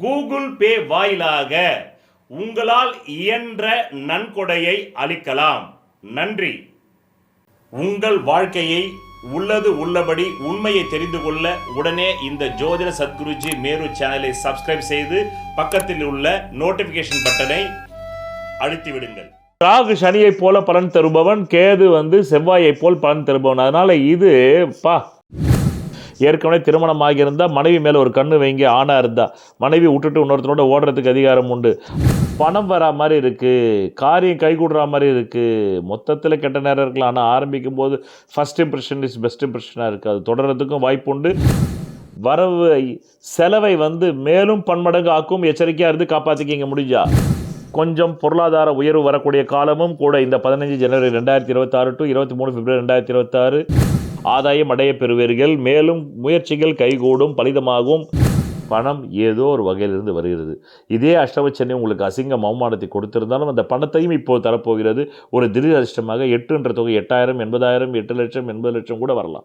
Google Pay வாயிலாக உங்களால் இயன்ற நன்கொடையை அளிக்கலாம். நன்றி. உங்கள் வாழ்க்கையை உள்ளது உள்ளபடி உண்மையை தெரிந்து கொள்ள உடனே இந்த ஜோதிட சத்குருஜி மேரு சேனலை சப்ஸ்கிரைப் செய்து பக்கத்தில் உள்ள நோட்டிபிகேஷன் பட்டனை அழுத்தி விடுங்கள் ராகு சனியை போல பலன் தருபவன் கேது வந்து செவ்வாயை போல் பலன் தருபவன். அதனால இது பா. ஏற்கனவே திருமணம் ஆகியிருந்தா மனைவி மேலே ஒரு கண்ணு வைங்க ஆணாக இருந்தால் மனைவி விட்டுட்டு இன்னொருத்தரோட ஓடுறதுக்கு அதிகாரம் உண்டு. பணம் வரா மாதிரி இருக்குது காரியம் கைகூடுற மாதிரி இருக்கு. மொத்தத்தில் கெட்ட நேரம் இருக்கலாம். ஆனால் ஆரம்பிக்கும் போது ஃபர்ஸ்ட் இம்ப்ரெஷன் இஸ் பெஸ்ட் இம்ப்ரெஷனாக இருக்குது அது தொடர்றதுக்கும் வாய்ப்பு உண்டு. வரவு செலவை வந்து மேலும் பன்மடங்கு ஆக்கும் எச்சரிக்கையாக இருந்து காப்பாற்றிக்கிங்க முடிஞ்சா. கொஞ்சம் பொருளாதார உயர்வு வரக்கூடிய காலமும் கூட இந்த பதினஞ்சு ஜனவரி ரெண்டாயிரத்தி இருபத்தாறு டு இருபத்தி மூணு பிப்ரவரி ரெண்டாயிரத்தி இருபத்தாறு. ஆதாயம் அடைய பெறுவீர்கள். மேலும் முயற்சிகள் கைகூடும் பலிதமாகும். பணம் ஏதோ ஒரு வகையிலிருந்து வருகிறது. இதே அஷ்டமச்சனி உங்களுக்கு அசிங்கம் அவமானத்தை கொடுத்திருந்தாலும் அந்த பணத்தையும் இப்போது தரப்போகிறது. ஒரு திடீர் அதிர்ஷ்டமாக எட்டுன்ற தொகை எட்டாயிரம் எண்பதாயிரம் எட்டு லட்சம் எண்பது லட்சம் கூட வரலாம்.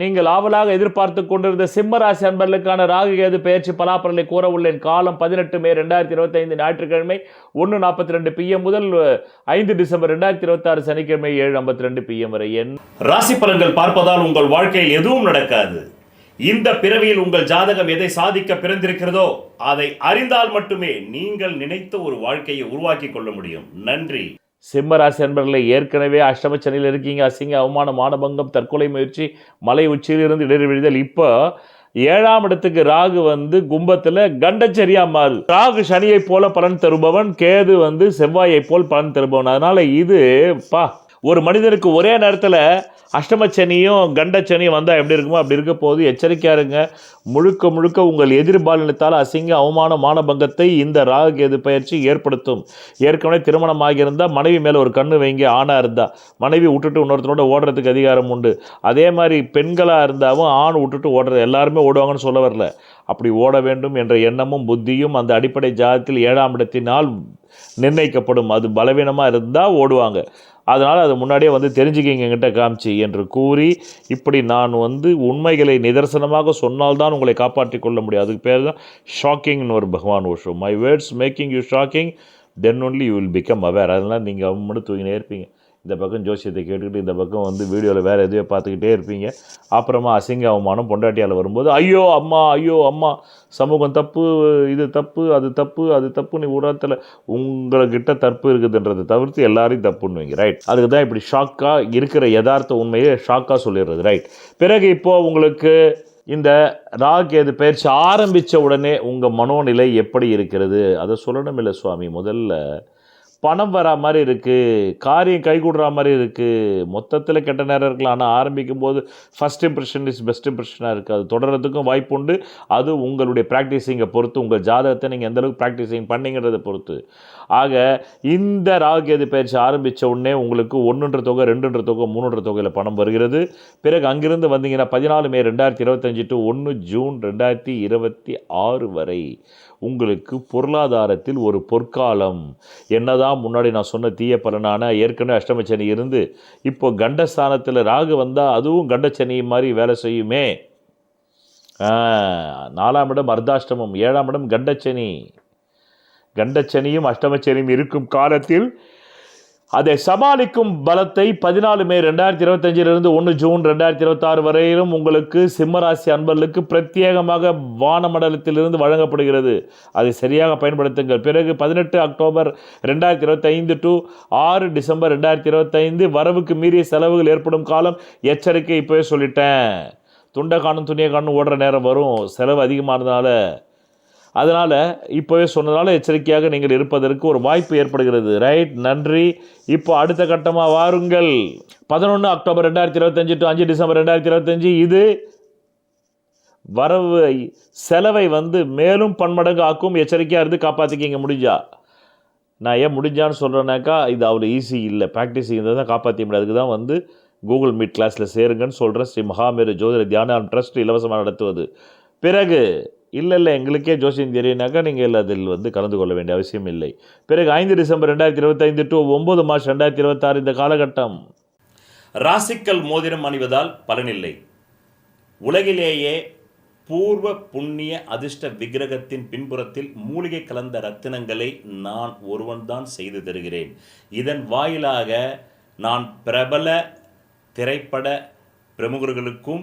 நீங்கள் ஆவலாக எதிர்பார்த்து கொண்டிருந்த சிம்மராசி அன்பர்களுக்கான ராகு கேது பெயர்ச்சி பலாப்பரலை கூற உள்ளேன். காலம் பதினெட்டு மே ரெண்டாயிரத்தி இருபத்தைந்து ஞாயிற்றுக்கிழமை ஒன்று நாற்பத்தி ரெண்டு பிஎம் முதல் ஐந்து டிசம்பர் ரெண்டாயிரத்தி இருபத்தாறு சனிக்கிழமை ஏழு ஐம்பத்தி ரெண்டு பிஎம் வரை. என் ராசி பலன்கள் பார்ப்பதால் உங்கள் வாழ்க்கையில் எதுவும் நடக்காது. இந்த பிறவியில் உங்கள் ஜாதகம் எதை சாதிக்க பிறந்திருக்கிறதோ அதை அறிந்தால் மட்டுமே நீங்கள் நினைத்த ஒரு வாழ்க்கையை உருவாக்கி கொள்ள முடியும். நன்றி. சிம்மராசி அன்பர்களே ஏற்கனவே அஷ்டமச்சனையில் இருக்கீங்க அசிங்க அவமானம் மானபங்கம் தற்கொலை முயற்சி மலை உச்சியிலிருந்து இடறி விழுதல் இப்போ ஏழாம் இடத்துக்கு ராகு வந்து கும்பத்தில் கண்டச்சரியா மாறு. ராகு சனியை போல பலன் தருபவன் கேது வந்து செவ்வாயை போல் பலன் தருபவன். அதனால் இது பா ஒரு மனிதனுக்கு ஒரே நேரத்தில் அஷ்டமச்சனியும் கண்டச்சனியும் வந்தால் எப்படி இருக்குமோ அப்படி இருக்க போது எச்சரிக்கையாக இருங்க. முழுக்க முழுக்க உங்கள் எதிர்பாலினத்தால் அசிங்க அவமான மானபங்கத்தை இந்த ராகு கேது பயிற்சி ஏற்படுத்தும். ஏற்கனவே திருமணம் ஆகியிருந்தால் மனைவி மேலே ஒரு கண்ணு வைங்க ஆணாக இருந்தால் மனைவி விட்டுட்டு இன்னொருத்தரோட ஓடுறதுக்கு அதிகாரம் உண்டு. அதே மாதிரி பெண்களாக இருந்தாலும் ஆண் விட்டுட்டு ஓடுறது எல்லாருமே ஓடுவாங்கன்னு சொல்ல வரல. அப்படி ஓட வேண்டும் என்ற எண்ணமும் புத்தியும் அந்த அடிப்படை ஜாதத்தில் ஏழாம் இடத்தினால் நிர்ணயிக்கப்படும். அது பலவீனமாக இருந்தால் ஓடுவாங்க. அதனால் அது முன்னாடியே வந்து தெரிஞ்சுக்கிங்க என்கிட்ட காமிச்சு என்று கூறி இப்படி நான் வந்து உண்மைகளை நிதர்சனமாக சொன்னால்தான் உங்களை காப்பாற்றிக் கொள்ள முடியும். அதுக்கு பேர் தான் ஷாக்கிங்னு ஒரு Bhagwan Osho my words making you shocking then only you will become aware அதெல்லாம் நீங்கள் அம்மனு தூங்கினே இருப்பீங்க. இந்த பக்கம் ஜோசியத்தை கேட்டுக்கிட்டு இந்த பக்கம் வந்து வீடியோவில் வேறு எதையோ பார்த்துக்கிட்டே இருப்பீங்க. அப்புறமா அசிங்க அவமானம் பொண்டாட்டியால் வரும்போது ஐயோ அம்மா ஐயோ அம்மா சமூகம் தப்பு இது தப்பு அது தப்பு அது தப்புன்னு உரத்தில் உங்கள்கிட்ட தப்பு இருக்குதுன்றதை தவிர்த்து எல்லாரையும் தப்புன்னுவீங்க ரைட் அதுக்கு தான் இப்படி ஷாக்காக இருக்கிற யதார்த்த உண்மையை ஷாக்காக சொல்லிடுறது. ரைட் பிறகு இப்போது உங்களுக்கு இந்த ராகேது பயிற்சி ஆரம்பித்த உடனே உங்கள் மனோநிலை எப்படி இருக்கிறது? அதை சொல்லணும் இல்லை சுவாமி முதல்ல பணம் வரா மாதிரி இருக்குது காரியம் கைகூடுற மாதிரி இருக்குது மொத்தத்தில் கெட்ட நேரம் இருக்கலாம். ஆனால் ஆரம்பிக்கும் போது ஃபஸ்ட் இம்ப்ரெஷன் இஸ் பெஸ்ட் இம்ப்ரெஷனாக இருக்குது அது தொடர்கிறதுக்கும் வாய்ப்பு உண்டு. அது உங்களுடைய ப்ராக்டிஸிங்கை பொறுத்து உங்கள் ஜாதகத்தை நீங்கள் எந்தளவுக்கு ப்ராக்டிஸிங் பண்ணிங்கிறத பொறுத்து. ஆக இந்த ராகுகேது பயிற்சி ஆரம்பித்த உடனே உங்களுக்கு ஒன்றுன்ற தொகை ரெண்டுன்ற தொகை மூணுன்ற தொகையில் பணம் வருகிறது. பிறகு அங்கிருந்து வந்தீங்கன்னா பதினாலு மே ரெண்டாயிரத்தி இருபத்தஞ்சி டு ஒன்று ஜூன் ரெண்டாயிரத்தி இருபத்தி ஆறு வரை உங்களுக்கு பொருளாதாரத்தில் ஒரு பொற்காலம். என்னதான் முன்னாடி நான் சொன்ன தீய பலனான ஏற்கனவே அஷ்டமச்சனி இருந்து இப்போ கண்டஸ்தானத்தில் ராகு வந்தால் அதுவும் கண்டச்சனி மாதிரி வேலை செய்யுமே. நாலாம் இடம் அர்த்தாஷ்டமம் ஏழாம் இடம் கண்டச்சனி. கண்டச்சனியும் அஷ்டமச்சனியும் இருக்கும் காலத்தில் அதை சமாளிக்கும் பலத்தை பதினாலு மே ரெண்டாயிரத்தி இருபத்தஞ்சிலிருந்து ஒன்று ஜூன் ரெண்டாயிரத்தி இருபத்தாறு வரையிலும் உங்களுக்கு சிம்மராசி அன்பர்களுக்கு பிரத்யேகமாக வானமண்டலத்திலிருந்து வழங்கப்படுகிறது. அதை சரியாக பயன்படுத்துங்கள். பிறகு பதினெட்டு அக்டோபர் ரெண்டாயிரத்தி இருபத்தைந்து டு ஆறு டிசம்பர் ரெண்டாயிரத்தி இருபத்தைந்து வரவுக்கு மீறிய செலவுகள் ஏற்படும் காலம் எச்சரிக்கை இப்போவே சொல்லிட்டேன். துண்டை காணும் துணியை காணும் ஓடுற நேரம் வரும். செலவு அதிகமானதுனால அதனால் இப்போவே சொன்னதால எச்சரிக்கையாக நீங்கள் இருப்பதற்கு ஒரு வாய்ப்பு ஏற்படுகிறது. ரைட் நன்றி. இப்போ அடுத்த கட்டமாக வாருங்கள். பதினொன்று அக்டோபர் ரெண்டாயிரத்தி இருபத்தஞ்சி டு அஞ்சு டிசம்பர் ரெண்டாயிரத்தி இருபத்தஞ்சி இது வரவு செலவை வந்து மேலும் பன்மடங்கு ஆக்கும். எச்சரிக்கையாக இருந்து காப்பாற்றிக்கிங்க முடிஞ்சா. நான் ஏன் முடிஞ்சான்னு சொல்கிறேன்னாக்கா இது அவ்வளோ ஈஸி இல்லை. ப்ராக்டிஸ் இருந்தால் தான் காப்பாற்ற முடியாது அதுக்கு தான் வந்து கூகுள் மீட் கிளாஸில் சேருங்கன்னு சொல்கிறேன் ஸ்ரீ மகாமேரு ஜோதிட தியானம் ட்ரஸ்ட் இலவசமாக நடத்துவது. பிறகு இல்லை இல்லை எங்களுக்கே ஜோசியம் தெரியுனாக்கா நீங்கள் அதில் வந்து கலந்து கொள்ள வேண்டிய அவசியம் இல்லை. பிறகு ஐந்து டிசம்பர் ரெண்டாயிரத்தி இருபத்தைந்து டு ஒம்பது மார்ச் ரெண்டாயிரத்தி இருபத்தாறு இந்த காலகட்டம். ராசிக்கல் மோதிரம் அணிவதால் பலனில்லை. உலகிலேயே பூர்வ புண்ணிய அதிர்ஷ்ட விக்கிரகத்தின் பின்புறத்தில் மூலிகை கலந்த ரத்தினங்களை நான் ஒருவன்தான் செய்து தருகிறேன். இதன் வாயிலாக நான் பிரபல திரைப்பட பிரமுகர்களுக்கும்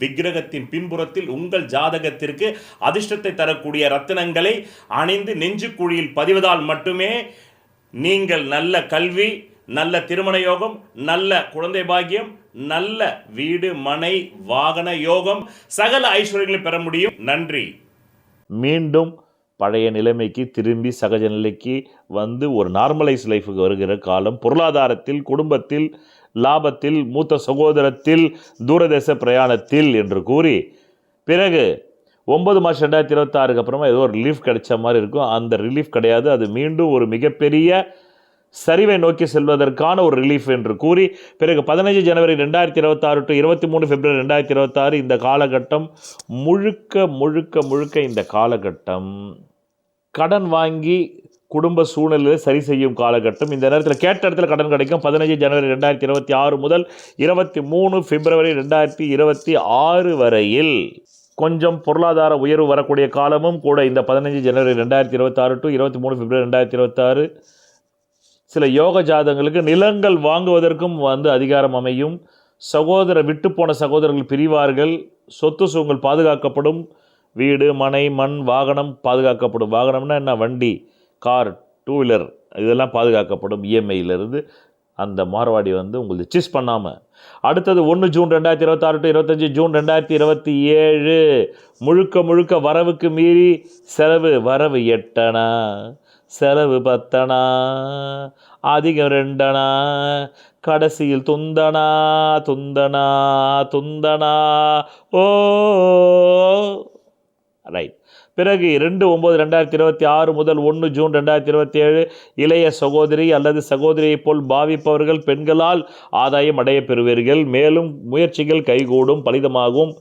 விக்கிரகத்தின் பின்புறத்தில் உங்கள் ஜாதகத்திற்கு அதிர்ஷ்டத்தை தரக்கூடிய ரத்தினங்களை அணிந்து நெஞ்சுக்குழியில் பதிவதால் மட்டுமே நீங்கள் நல்ல கல்வி நல்ல திருமண யோகம் நல்ல குழந்தை பாக்கியம் நல்ல வீடு மனை வாகன யோகம் சகல ஐஸ்வர்யங்களை பெற முடியும். நன்றி. மீண்டும் பழைய நிலைமைக்கு திரும்பி சகஜ நிலைக்கு வந்து ஒரு நார்மலைஸ் லைஃபுக்கு வருகிற காலம் பொருளாதாரத்தில் குடும்பத்தில் லாபத்தில் மூத்த சகோதரத்தில் தூரதேச பிரயாணத்தில் என்று கூறி பிறகு ஒன்பது மார்ச் ரெண்டாயிரத்தி இருபத்தாறுக்கு அப்புறமா ஏதோ ஒரு ரிலீஃப் கிடைச்ச மாதிரி இருக்கும். அந்த ரிலீஃப் கிடையாது. அது மீண்டும் ஒரு மிகப்பெரிய சரிவை நோக்கி செல்வதற்கான ஒரு ரிலீஃப் என்று கூறி பிறகு பதினஞ்சு ஜனவரி ரெண்டாயிரத்தி இருபத்தாறு டு இருபத்தி மூணு பிப்ரவரி ரெண்டாயிரத்தி இருபத்தாறு இந்த காலகட்டம் முழுக்க முழுக்க முழுக்க இந்த காலகட்டம். கடன் வாங்கி குடும்ப சூழ்நிலையை சரி செய்யும் காலகட்டம். இந்த நேரத்தில் கேட்ட இடத்துல கடன் கிடைக்கும். பதினஞ்சு ஜனவரி ரெண்டாயிரத்தி இருபத்தி ஆறு முதல் இருபத்தி மூணு பிப்ரவரி ரெண்டாயிரத்தி இருபத்தி ஆறு வரையில் கொஞ்சம் பொருளாதார உயர்வு வரக்கூடிய காலமும் கூட இந்த பதினஞ்சு ஜனவரி ரெண்டாயிரத்தி இருபத்தாறு டு இருபத்தி மூணு பிப்ரவரி ரெண்டாயிரத்தி இருபத்தாறு சில யோக ஜாதகங்களுக்கு நிலங்கள் வாங்குவதற்கும் வந்து அதிகாரம் அமையும். சகோதர விட்டு போன சகோதரர்கள் பிரிவார்கள். சொத்து சுகங்கள் பாதுகாக்கப்படும். வீடு மனை மண் வாகனம் பாதுகாக்கப்படும். வாகனம்னா என்ன? வண்டி. கார் டூ வீலர் இதெல்லாம் பாதுகாக்கப்படும் இஎம்ஐயிலிருந்து அந்த மார்வாடி வந்து உங்களுக்கு சிஸ் பண்ணாமல் அடுத்தது ஒன்று ஜூன் ரெண்டாயிரத்தி இருபத்தாறு டு இருபத்தஞ்சி ஜூன் ரெண்டாயிரத்தி இருபத்தி ஏழு முழுக்க முழுக்க வரவுக்கு மீறி செலவு வரவு எட்டனா செலவு பத்தனா அதிகம் ரெண்டனா கடைசியில் துந்தனா துந்தனா துந்தனா ஓ ரைட். பிறகு ரெண்டு ஒம்பது ரெண்டாயிரத்தி இருபத்தி ஆறு முதல் ஒன்று ஜூன் ரெண்டாயிரத்தி இருபத்தி ஏழு இளைய சகோதரி அல்லது சகோதரியைப் போல் பாவிப்பவர்கள் பெண்களால் ஆதாயம் அடைய பெறுவீர்கள். மேலும் முயற்சிகள் கைகூடும் பலிதமாகும்.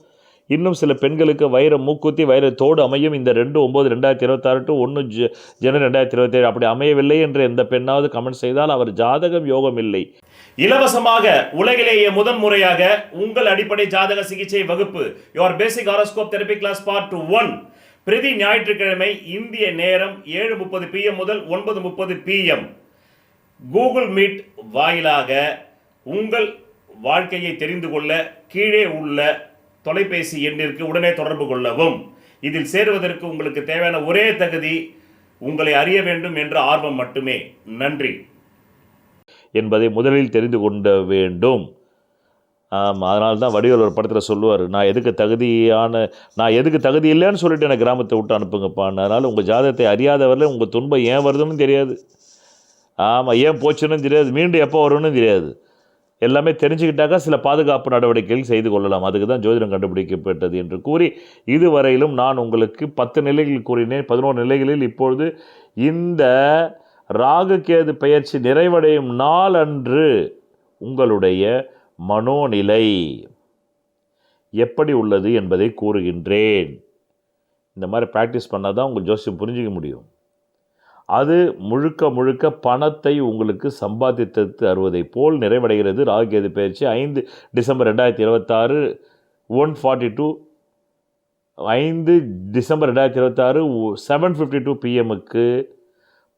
இன்னும் சில பெண்களுக்கு வைர மூக்குத்தி வைரத்தோடு அமையும். இந்த ரெண்டு ஒம்பது ரெண்டாயிரத்தி இருபத்தாறு டு ஒன்று ஜ ஜனவரி ரெண்டாயிரத்தி இருபத்தேழு அப்படி அமையவில்லை என்று எந்த பெண்ணாவது கமெண்ட் செய்தால் அவர் ஜாதகம் யோகம் இல்லை இலவசமாக உலகிலேயே முதன் முறையாக உங்கள் அடிப்படை ஜாதக சிகிச்சை வகுப்பு. Your basic horoscope therapy class part one பிரதி ஞாயிற்றுக்கிழமை இந்திய நேரம் ஏழு முப்பது பிஎம் முதல் ஒன்பது முப்பது பிஎம் கூகுள் மீட் வாயிலாக உங்கள் வாழ்க்கையை தெரிந்து கொள்ள கீழே உள்ள தொலைபேசி எண்ணிற்கு உடனே தொடர்பு கொள்ளவும். இதில் சேருவதற்கு உங்களுக்கு தேவையான ஒரே தகுதி உங்களை அறிய வேண்டும் என்ற ஆர்வம் மட்டுமே. நன்றி. என்பதை முதலில் தெரிந்து கொண்ட வேண்டும். ஆமாம் அதனால தான் வடிவேல் ஒரு படத்தில் சொல்லுவார் நான் எதுக்கு தகுதியான நான் எதுக்கு தகுதி இல்லைன்னு சொல்லிட்டு எனக்கு கிராமத்தை விட்டு அனுப்புங்கப்பான்னு அதனால் உங்கள் ஜாதகத்தை அறியாதவரில் உங்கள் துன்பம் ஏன் வருதுன்னு தெரியாது. ஆமாம் ஏன் போச்சுன்னு தெரியாது மீண்டும் எப்போ வரும்னு தெரியாது. எல்லாமே தெரிஞ்சுக்கிட்டாக்கா சில பாதுகாப்பு நடவடிக்கைகள் செய்து கொள்ளலாம். அதுக்கு தான் ஜோதிடம் கண்டுபிடிக்கப்பட்டது என்று கூறி இதுவரையிலும் நான் உங்களுக்கு பத்து நிலைகள் கூறினேன். பதினோரு நிலைகளில் இப்பொழுது இந்த ராகுகேது பயிற்சி நிறைவடையும் நாள் அன்று உங்களுடைய மனோநிலை எப்படி உள்ளது என்பதை கூறுகின்றேன். இந்த மாதிரி ப்ராக்டிஸ் பண்ணால் தான் உங்கள் ஜோசியம் புரிஞ்சிக்க முடியும். அது முழுக்க முழுக்க பணத்தை உங்களுக்கு சம்பாதித்து தருவதை போல் நிறைவடைகிறது. ராகுகேது பயிற்சி ஐந்து டிசம்பர் ரெண்டாயிரத்தி இருபத்தாறு ஒன் ஃபார்ட்டி டூ ஐந்து டிசம்பர் ரெண்டாயிரத்தி இருபத்தாறு செவன் ஃபிஃப்டி டூ பிஎம்முக்கு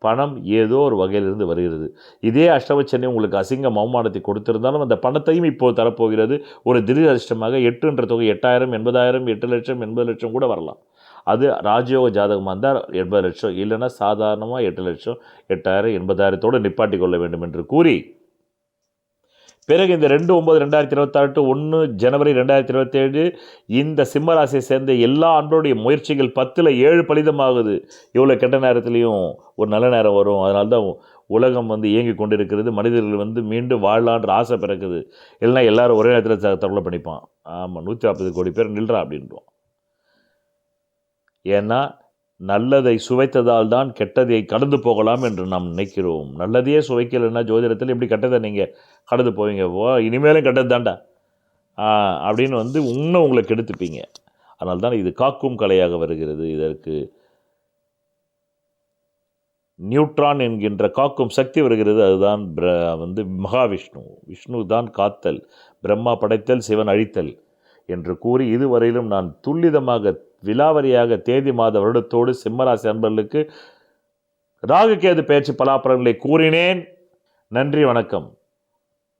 பணம் ஏதோ ஒரு வகையிலிருந்து வருகிறது. இதே அஷ்டம உங்களுக்கு அசிங்கம் அவமானத்தை கொடுத்திருந்தாலும் அந்த பணத்தையும் இப்போது தரப்போகிறது. ஒரு திடீர் அதிர்ஷ்டமாக எட்டுன்ற தொகை எட்டாயிரம் எண்பதாயிரம் எட்டு லட்சம் எண்பது லட்சம் கூட வரலாம். அது ராஜயோக ஜாதகமாக இருந்தால் எண்பது லட்சம் இல்லைன்னா சாதாரணமாக எட்டு லட்சம் எட்டாயிரம் எண்பதாயிரத்தோடு நிப்பாட்டி கொள்ள வேண்டும் என்று கூறி பிறகு இந்த ரெண்டு ஒம்பது ரெண்டாயிரத்தி இருபத்தாறு டு ஒன்று ஜனவரி ரெண்டாயிரத்தி இருபத்தேழு இந்த சிம்மராசியை சேர்ந்த எல்லா அன்பருடைய முயற்சிகள் பத்தில் ஏழு பலிதமாகுது. இவ்வளோ கெட்ட நேரத்துலையும் ஒரு நல்ல நேரம் வரும். அதனால தான் உலகம் வந்து இயங்கி கொண்டிருக்கிறது. மனிதர்கள் வந்து மீண்டும் வாழலான்ற ஆசை பிறக்குது. இல்லைன்னா எல்லாரும் ஒரே நேரத்தில் தற்கொலை பண்ணிப்பான். ஆமாம் நூற்றி நாற்பது கோடி பேர் நில்றா அப்படின்றோம் ஏன்னா நல்லதை சுவைத்ததால் தான் கெட்டதை கடந்து போகலாம் என்று நாம் நினைக்கிறோம். நல்லதையே சுவைக்கலைன்னா ஜோதிடத்தில் எப்படி கெட்டதை நீங்கள் கடந்து போவீங்க? ஓ இனிமேலும் கெட்டது தாண்டா அப்படின்னு வந்து இன்னும் உங்களை கெடுத்துப்பீங்க. அதனால் தான் இது காக்கும் கலையாக வருகிறது. இதற்கு நியூட்ரான் என்கின்ற காக்கும் சக்தி வருகிறது. அதுதான் பிர வந்து மகாவிஷ்ணு. விஷ்ணு தான் காத்தல். பிரம்மா படைத்தல் சிவன் அழித்தல் என்று கூறி இதுவரையிலும் நான் துல்லிதமாக விலாவரியாக தேதி மாத வருடத்தோடு சிம்மராசி அன்பர்களுக்கு ராகுகேது பேச்சு பலாப்பரங்களை கூறினேன். நன்றி வணக்கம்.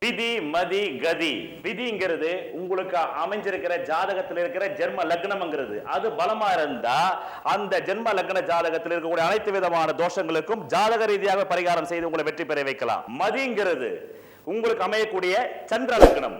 விதி மதி கதி. விதிங்கிறது உங்களுக்கு அமைஞ்சிருக்கிற ஜாதகத்தில் இருக்கிற ஜென்ம லக்னம்ங்கிறது. அது பலமா இருந்தா அந்த ஜென்ம லக்ன ஜாதகத்தில் இருக்கக்கூடிய அனைத்து விதமான தோஷங்களுக்கும் ஜாதக ரீதியாக பரிகாரம் செய்து உங்களை வெற்றி பெற வைக்கலாம். மதிங்கிறது உங்களுக்கு அமையக்கூடிய சந்திர லக்னம்.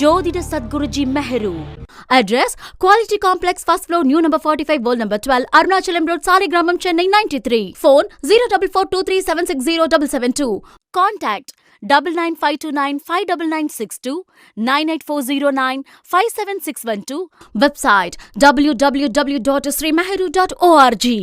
ஜோதிட Sadguruji Meharu address quality complex first floor new number forty five old number twelve Arunachalam road Saligramam Chennai ninety three phone zero double four two three seven six zero double seven two contact double nine five two nine five double nine six two nine eight four zero nine five seven six one two website W W W dot Sri Meharu dot ORG